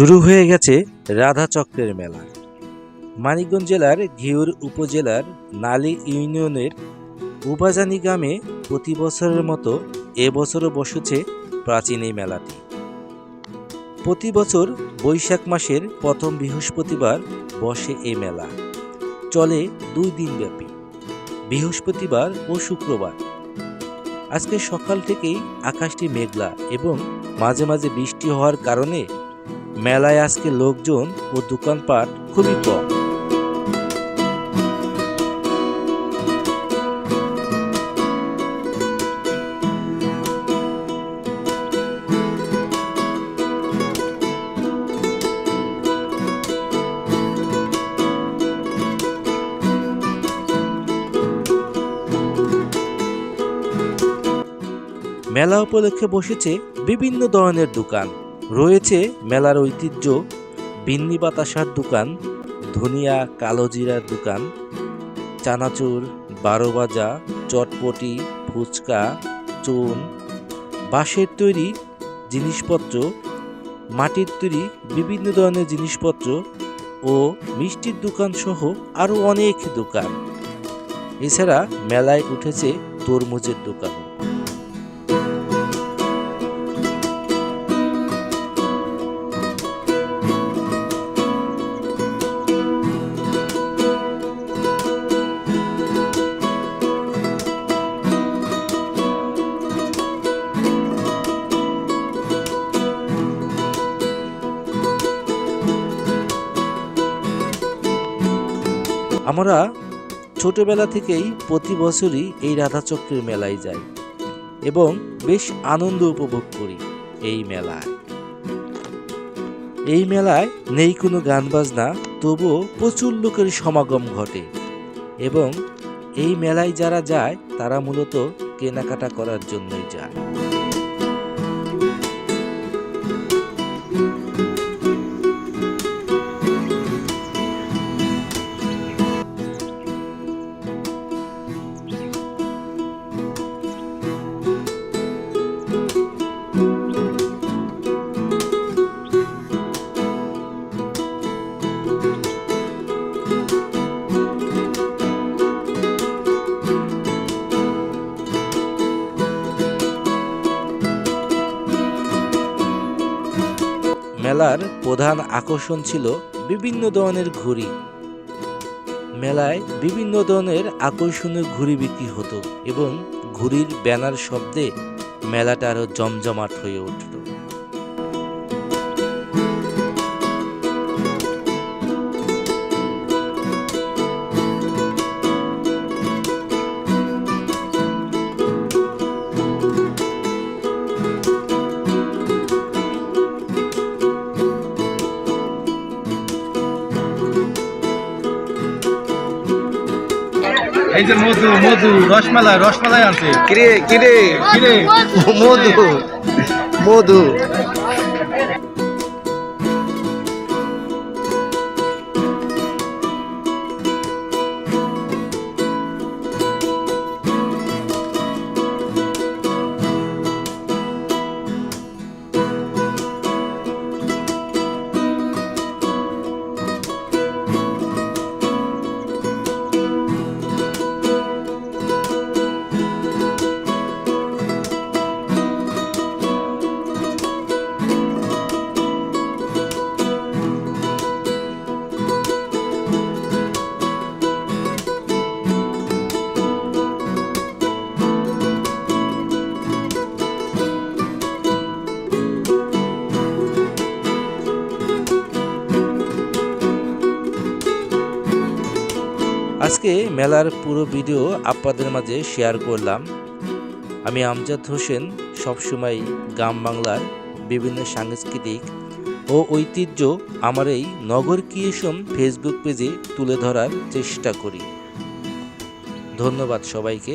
শুরু হয়ে গেছে রাধা চক্রের মেলা। মানিকগঞ্জ জেলার ঘিওর উপজেলার নালী ইউনিয়নের উপাজানি গ্রামে প্রতি বছরের মতো এবছরও বসেছে প্রাচীন এই মেলাটি। প্রতি বছর বৈশাখ মাসের প্রথম বৃহস্পতিবার বসে এই মেলা। চলে দুই দিন ব্যাপী। বৃহস্পতিবার ও শুক্রবার। আজকে সকাল থেকেই আকাশটি মেঘলা এবং মাঝে মাঝে বৃষ্টি হওয়ার কারণে মেলায় আজকে লোকজন ও দোকানপাট খুবই কম। মেলা উপলক্ষে বসেছে বিভিন্ন ধরনের দোকান। রয়েছে মেলার ঐতিহ্য, বিন্নি বাতাসার দোকান, ধনিয়া কালো জিরার দোকান, চানাচুর, বারোবাজা, চটপটি, ফুচকা, চুন, বাঁশের তৈরি জিনিসপত্র, মাটির তৈরি বিভিন্ন ধরনের জিনিসপত্র ও মিষ্টির দোকান সহ আরও অনেক দোকান। এছাড়া মেলায় উঠেছে তরমুজের দোকানও। আমরা ছোটবেলা থেকেই প্রতি বছরই এই রাধাচক্রের মেলায় যাই এবং বেশ আনন্দ উপভোগ করি এই মেলায়। এই মেলায় নেই কোনো গান বাজনা, তবুও প্রচুর লোকের সমাগম ঘটে এবং এই মেলায় যারা যায়, তারা মূলত কেনাকাটা করার জন্যই যায়। মেলার প্রধান আকর্ষণ ছিল বিভিন্ন ধরনের ঘুড়ি। মেলায় বিভিন্ন ধরনের আকর্ষণীয় ঘুড়ি বিক্রি হতো এবং ঘুড়ির ব্যানার শব্দে মেলাটা আরও জমজমাট হয়ে উঠত। এই যে মধু মধু রসমালাই রসমালাই আছে কিরে কিরে? কিরে? মধু মধু। আজকে মেলার পুরো ভিডিও আপনাদের মাঝে শেয়ার করলাম। আমি আমজাদ হোসেন, সবসময় গ্রাম বাংলার বিভিন্ন সাংস্কৃতিক ও ঐতিহ্য আমার এই নগর ক্রিয়েশন ফেসবুক পেজে তুলে ধরার চেষ্টা করি। ধন্যবাদ সবাইকে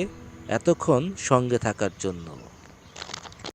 এতক্ষণ সঙ্গে থাকার জন্য।